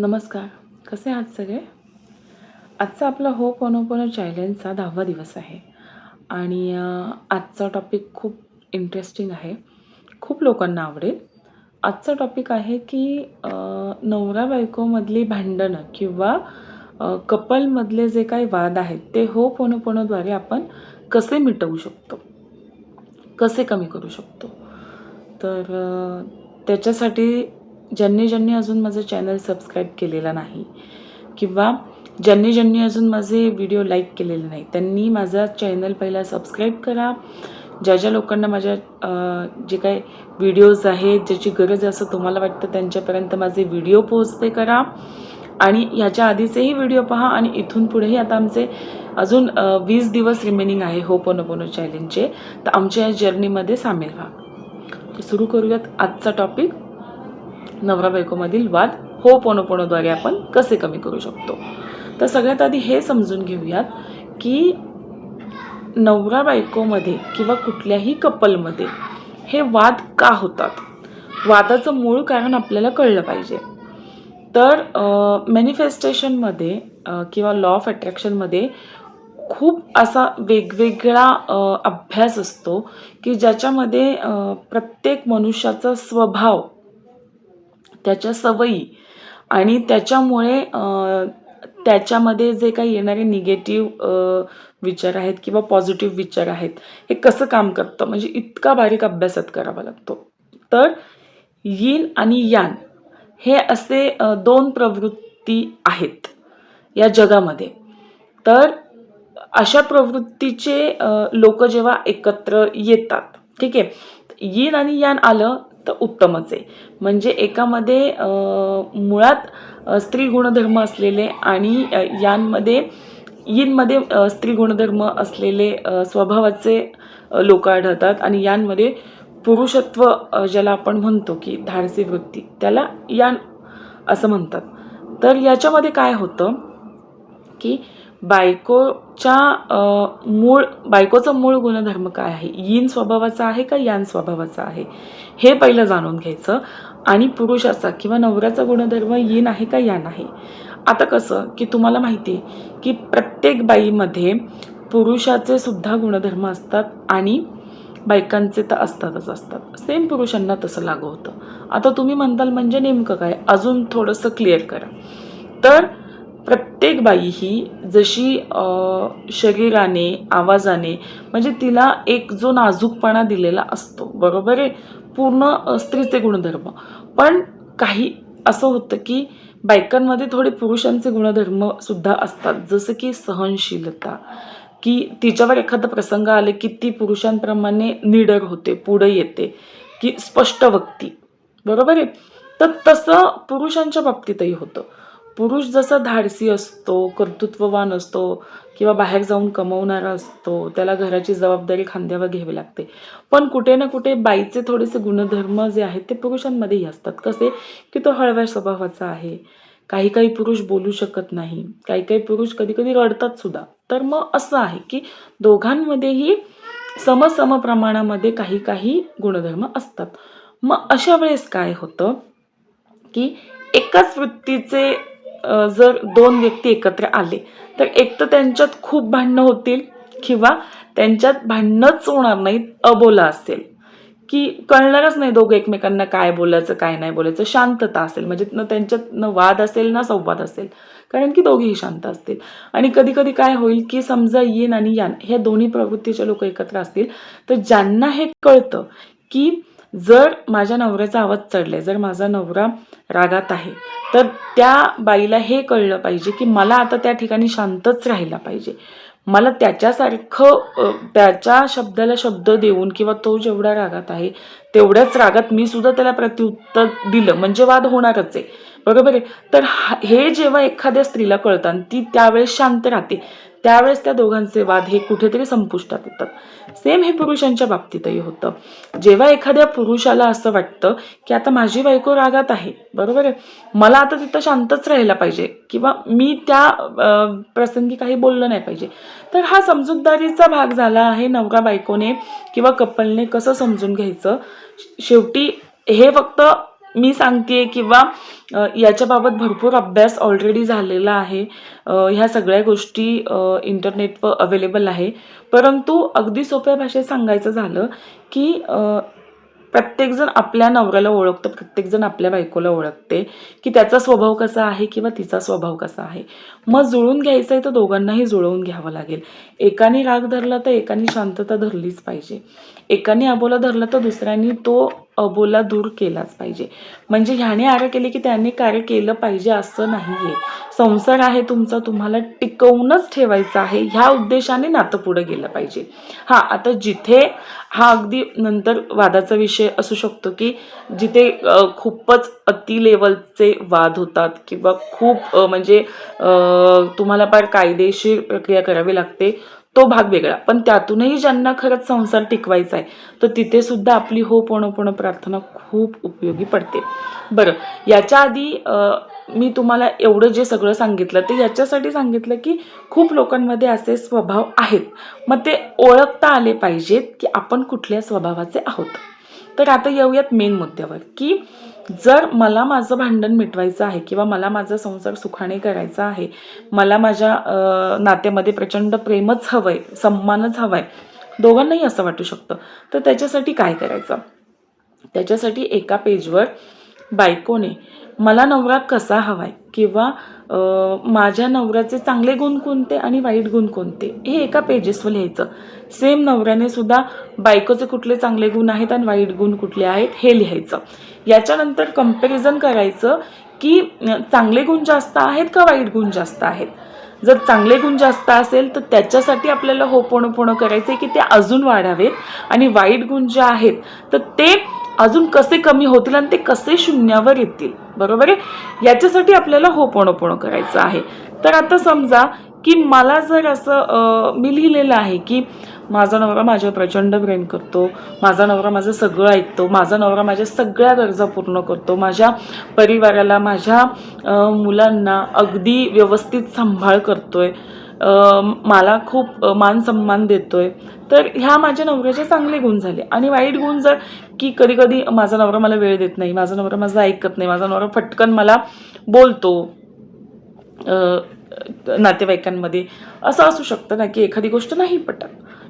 नमस्कार. कसे आहात सगळे? आजचा आपला हो पोनो पोनो चॅलेंजचा दहावा दिवस आहे. आणि आजचा टॉपिक खूप इंटरेस्टिंग आहे. खूप लोकांना आवडेल. आजचा टॉपिक आहे की नवरा बायकोमधली भांडणं किंवा कपलमधले जे काही वाद आहेत ते हो पोनो पोनोद्वारे आपण कसे मिटवू शकतो? कसे कमी करू शकतो? तर त्याच्यासाठी ज्यांनी ज्यांनी अजून माझं चॅनल सबस्क्राईब केलेला नाही किंवा ज्यांनी ज्यांनी अजून माझे व्हिडिओ लाईक केलेले नाही त्यांनी माझा चॅनल पहिला सबस्क्राईब करा. ज्या ज्या लोकांना माझ्या जे काही व्हिडिओज आहेत ज्याची गरज असं तुम्हाला वाटतं त्यांच्यापर्यंत माझे व्हिडिओ पोहोचते करा. आणि ह्याच्या आधीचेही व्हिडिओ पहा आणि इथून पुढेही आता आमचे अजून वीस दिवस रिमेनिंग आहे हो पोनो पोनो चॅलेंजचे तर आमच्या या जर्नीमध्ये सामील व्हा. तर सुरू करूयात आजचा टॉपिक नवरा बायकोमधील वाद हो पोनोपोनोद्वारे आपण कसे कमी करू शकतो? तर सगळ्यात आधी हे समजून घेऊयात की नवरा बायकोमध्ये किंवा कुठल्याही कपलमध्ये हे वाद का होतात? वादाचं मूळ कारण आपल्याला कळलं पाहिजे. तर मॅनिफेस्टेशनमध्ये किंवा लॉ ऑफ अट्रॅक्शनमध्ये खूप असा वेगवेगळा अभ्यास असतो की ज्याच्यामध्ये प्रत्येक मनुष्याचा स्वभाव त्याच्या सवयी. आणि त्याच्यामुळे त्याच्यामध्ये जे काही येणारे निगेटिव्ह विचार आहेत किंवा पॉझिटिव्ह विचार आहेत हे कसं काम करतं? म्हणजे इतका बारीक अभ्यासात करावा लागतो. तर यिन आणि यान हे असे दोन प्रवृत्ती आहेत या जगामध्ये. तर अशा प्रवृत्तीचे लोक जेव्हा एकत्र येतात ठीक आहे? यिन आणि यान आलं तर उत्तमच आहे. म्हणजे एकामध्ये मुळात स्त्री गुणधर्म असलेले आणि यांमध्ये यानमध्ये यिनमध्ये स्त्री गुणधर्म असलेले स्वभावाचे लोक आढळतात आणि यांमध्ये पुरुषत्व ज्याला आपण म्हणतो की धाडसी वृत्ती त्याला यान असं म्हणतात. तर याच्यामध्ये काय होतं की बायकोच्या मूळ बायकोचा मूळ गुणधर्म काय आहे? यिन स्वभावाचा आहे का यान स्वभावाचा आहे? हे पहिलं जाणून घ्यायचं. आणि पुरुषाचा किंवा नवऱ्याचा गुणधर्म यिन आहे का यान आहे? आता कसं की तुम्हाला माहिती आहे की प्रत्येक बाईमध्ये पुरुषाचे सुद्धा गुणधर्म असतात आणि बायकांचे तर असतातच असतात. सेम पुरुषांना तसं लागू होतं. आता तुम्ही म्हणताल म्हणजे नेमकं काय? अजून थोडंसं क्लिअर करा. तर प्रत्येक बाई ही जशी शरीराने आवाजाने म्हणजे तिला एक जो नाजूकपणा दिलेला असतो बरोबर आहे? पूर्ण स्त्रीचे गुणधर्म. पण काही असं होतं की बायकांमध्ये थोडे पुरुषांचे गुणधर्म सुद्धा असतात. जसं की सहनशीलता की तिच्यावर एखादा प्रसंग आले की ती पुरुषांप्रमाणे निडर होते पुढे येते की स्पष्ट वक्ती बरोबर आहे? तर तसं पुरुषांच्या बाबतीतही होतं. पुरुष जसा धाडसी असतो कर्तृत्ववान असतो किंवा बाहेर जाऊन कमवणारा असतो त्याला घराची जबाबदारी खांद्यावर घ्यावी लागते. पण कुठे ना कुठे बाईचे थोडेसे गुणधर्म जे आहेत ते पुरुषांमध्येही असतात. कसे? की तो हळव्या स्वभावाचा आहे. काही काही पुरुष बोलू शकत नाही. काही काही पुरुष कधी कधी रडतात सुद्धा. तर मग असं आहे की दोघांमध्येही समसम प्रमाणामध्ये काही काही गुणधर्म असतात. मग अशा वेळेस काय होतं? की एकाच वृत्तीचे जर दोन व्यक्ती एकत्र आले तर एक तर त्यांच्यात खूप भांडणं होतील किंवा त्यांच्यात भांडणंच होणार नाहीत अबोला असेल. की कळणारच नाही दोघं एकमेकांना काय बोलायचं काय नाही बोलायचं. शांतता असेल म्हणजे न त्यांच्यात न वाद असेल ना संवाद असेल. कारण की दोघेही शांत असतील. आणि कधी कधी काय होईल की समजा येन आणि यान ह्या दोन्ही प्रवृत्तीचे लोक एकत्र असतील तर ज्यांना हे कळतं की जर माझ्या नवऱ्याचा आवाज चढलाय जर माझा नवरा रागात आहे तर त्या बाईला हे कळलं पाहिजे की मला आता त्या ठिकाणी शांतच राहायला पाहिजे. मला त्याच्यासारखं त्याच्या शब्दाला शब्द देऊन किंवा तो जेवढा रागात आहे तेवढ्याच रागात मी सुद्धा त्याला प्रत्युत्तर दिलं. म्हणजे वाद होणारच आहे. बरोबर आहे? तर हा- हे जेव्हा एखाद्या स्त्रीला कळतात ती त्यावेळेस शांत राहते त्यावेळेस त्या दोघांचे वाद हे कुठेतरी संपुष्टात येतात. सेम हे पुरुषांच्या बाबतीतही होतं. जेव्हा एखाद्या पुरुषाला असं वाटतं की आता माझी बायको रागात आहे बरोबर आहे? मला आता तिथं शांतच राहायला पाहिजे किंवा मी त्या प्रसंगी काही बोललं नाही पाहिजे. तर हा समजूतदारीचा भाग झाला आहे नवरा बायकोने किंवा कपलने कसं समजून घ्यायचं? शेवटी हे फक्त मी सांगते किंवा याच्याबाबत भरपूर अभ्यास ऑलरेडी झालेला आहे. ह्या सगळ्या गोष्टी इंटरनेटवर अवेलेबल आहे. परंतु अगदी सोप्या भाषेत सांगायचं झालं की प्रत्येकजण आपल्या नवऱ्याला ओळखतं प्रत्येकजण आपल्या बायकोला ओळखते की त्याचा स्वभाव कसा आहे किंवा तिचा स्वभाव कसा आहे. मग जुळून घ्यायचं आहे तर दोघांनाही जुळवून घ्यावं लागेल. एकाने राग धरला तर एकाने शांतता धरलीच पाहिजे. एकाने अबोला धरला तर दुसऱ्याने तो अबोला दूर केलाच पाहिजे. म्हणजे ह्याने आरं केले की त्याने कार्य केलं पाहिजे असं नाही आहे संसार आहे तुमचा तुम्हाला टिकवूनच ठेवायचा आहे. ह्या उद्देशाने नातं पुढं गेलं पाहिजे. हा आता जिथे हा अगदी नंतर वादाचा विषय असू शकतो की जिथे खूपच अति लेवलचे वाद होतात किंवा खूप म्हणजे तुम्हाला फार कायदेशीर प्रक्रिया करावी लागते तो भाग वेगळा. पण त्यातूनही ज्यांना खरंच संसार टिकवायचा आहे तर तिथे सुद्धा आपली हो पोणं प्रार्थना खूप उपयोगी पडते. बरं याच्या आधी मी तुम्हाला एवढं जे सगळं सांगितलं ते याच्यासाठी सांगितलं की खूप लोकांमध्ये असे स्वभाव आहेत. मग ते ओळखता आले पाहिजेत की आपण कुठल्या स्वभावाचे आहोत. तर आता येऊयात मेन मुद्द्यावर की जर मला माझं भांडण मिटवायचं आहे किंवा मला माझा संसार सुखाने करायचा आहे मला माझ्या नात्यामध्ये प्रचंड प्रेमच हवं आहे सम्मानच हवा आहे दोघांनाही असं वाटू शकतं. तर त्याच्यासाठी काय करायचं? त्याच्यासाठी एका पेजवर बायकोने मला नवरा कसा हवा आहे किंवा माझ्या नवऱ्याचे चांगले गुण कोणते आणि वाईट गुण कोणते? हे एका पेजेसवर लिहायचं. सेम नवऱ्याने सुद्धा बायकोचे कुठले चांगले गुण आहेत आणि वाईट गुण कुठले आहेत हे लिहायचं. याच्यानंतर कंपॅरिझन करायचं की चांगले गुण जास्त आहेत का वाईट गुण जास्त आहेत? जर चांगले गुण जास्त असेल तर त्याच्यासाठी आपल्याला हो पोणं करायचं आहे की ते अजून वाढावेत. आणि वाईट गुण जे आहेत तर ते अजून कसे कमी होतील आणि ते कसे शून्यावर येतील? बरोबर आहे? याच्यासाठी आपल्याला हो करायचं आहे. तर आता समजा की मला जर असं मी लिहिलेलं आहे की माझा नवरा माझ्यावर प्रचंड प्रेम करतो माझा नवरा माझं सगळं ऐकतो माझा नवरा माझ्या सगळ्या गरजा पूर्ण करतो माझ्या परिवाराला माझ्या मुलांना अगदी व्यवस्थित सांभाळ करतो आहे मला खूप मान सन्मान देतोय तर ह्या माझ्या नवऱ्याचे चांगले गुण झाले. आणि वाईट गुण जर की कधी कधी माझा नवरा मला वेळ देत नाही माझा नवरा माझं ऐकत नाही माझा नवरा फटकन मला बोलतो नातेवाईकांमध्ये असं असू शकतं ना की एखादी गोष्ट नाही पटत.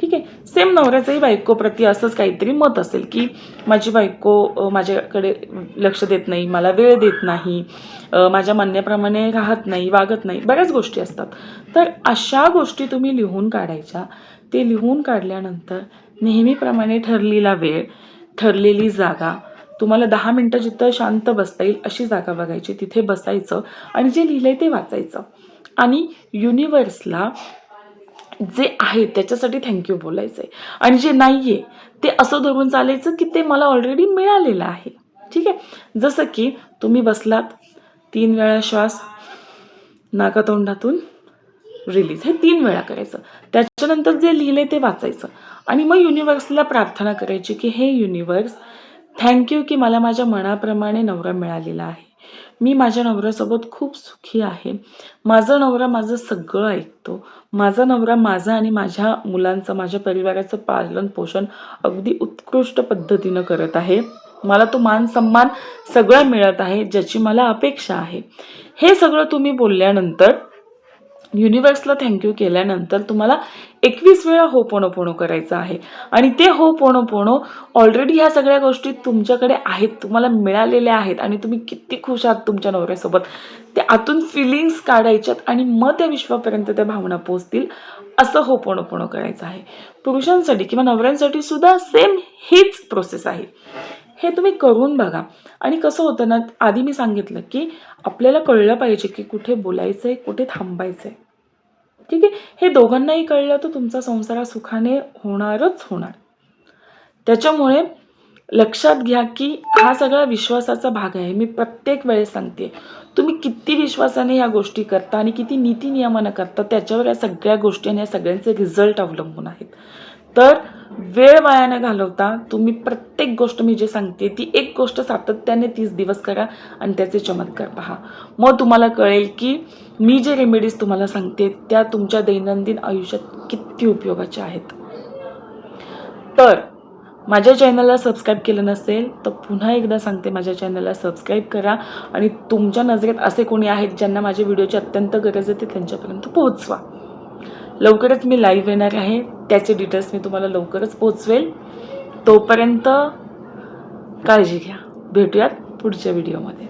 ठीक आहे? सेम नवऱ्याचंही बायकोप्रती असंच काहीतरी मत असेल की माझी बायको माझ्याकडे लक्ष देत नाही मला वेळ देत नाही माझ्या म्हणण्याप्रमाणे राहत नाही वागत नाही बऱ्याच गोष्टी असतात. तर अशा गोष्टी तुम्ही लिहून काढायच्या ते लिहून काढल्यानंतर नेहमीप्रमाणे ठरलेला वेळ ठरलेली जागा तुम्हाला दहा मिनटं जिथं शांत बसता येईल अशी जागा बघायची. तिथे बसायचं आणि जे लिहिलं आहे ते वाचायचं. आणि युनिवर्सला जे आहे त्याच्यासाठी थँक्यू बोलायचं आहे आणि जे नाही आहे ते असं धरून चालायचं की ते मला ऑलरेडी मिळालेलं आहे. ठीक आहे? जसं की तुम्ही बसलात तीन वेळा श्वास नाकातोंडातून रिलीज हे तीन वेळा करायचं. त्याच्यानंतर जे लिहिले ते वाचायचं. आणि मग युनिवर्सला प्रार्थना करायची की हे युनिवर्स थँक्यू की मला माझ्या मनाप्रमाणे नवरा मिळालेला आहे. मी माझ्या नवऱ्यासोबत खूप सुखी आहे. माझा नवरा माझं सगळं ऐकतो. माझा नवरा माझा आणि माझ्या मुलांचं माझ्या परिवाराचं पालन पोषण अगदी उत्कृष्ट पद्धतीनं करत आहे. मला तो मान सन्मान सगळं मिळत आहे ज्याची मला अपेक्षा आहे. हे सगळं तुम्ही बोलल्यानंतर युनिवर्सला थँक्यू केल्यानंतर तुम्हाला एकवीस वेळा हो पोणो पोणो करायचं आहे. आणि ते हो पोणो पोणो ऑलरेडी ह्या सगळ्या गोष्टी तुमच्याकडे आहेत तुम्हाला मिळालेल्या आहेत आणि तुम्ही किती खुश आहात तुमच्या नवऱ्यासोबत. ते आतून फिलिंग्स काढायच्यात आणि मग त्या विश्वापर्यंत त्या भावना पोचतील असं हो पोणो पोणो करायचं आहे. पुरुषांसाठी किंवा नवऱ्यांसाठी सुद्धा सेम हीच प्रोसेस आहे. हे तुम्ही करून बघा. आणि कसं होतं ना आधी मी सांगितलं की आपल्याला कळलं पाहिजे की कुठे बोलायचं आहे कुठे थांबायचं आहे ठीक आहे? हे दोघांनाही कळलं तर तुमचा संसार सुखाने होणारच होणार. त्याच्यामुळे लक्षात घ्या की हा सगळा विश्वासाचा भाग आहे. मी प्रत्येक वेळेस सांगते तुम्ही किती विश्वासाने ह्या गोष्टी करता आणि किती नीती नियमानं करता त्याच्यावर या सगळ्या गोष्टी आणि या सगळ्यांचे रिझल्ट अवलंबून आहेत. तर वेळ वाया न घालवता तुम्ही प्रत्येक गोष्ट मी जे सांगते ती एक गोष्ट सातत्याने तीस दिवस करा आणि त्याचे चमत्कार पहा. मग तुम्हाला कळेल की मी जे रेमेडीज तुम्हाला सांगते त्या तुमच्या दैनंदिन आयुष्यात किती उपयोगाच्या आहेत. तर माझ्या चॅनलला सबस्क्राईब केलं नसेल तर पुन्हा एकदा सांगते माझ्या चॅनलला सबस्क्राईब करा आणि तुमच्या नजरेत असे कोणी आहेत ज्यांना माझ्या व्हिडिओची अत्यंत गरज आहे ते त्यांच्यापर्यंत पोहोचवा. लवकरच मी लाईव्ह येणार आहे. त्याचे डिटेल्स मी तुम्हाला लवकरच पोचवेल. तोपर्यंत काळजी घ्या. भेटूयात पुढच्या व्हिडिओमध्ये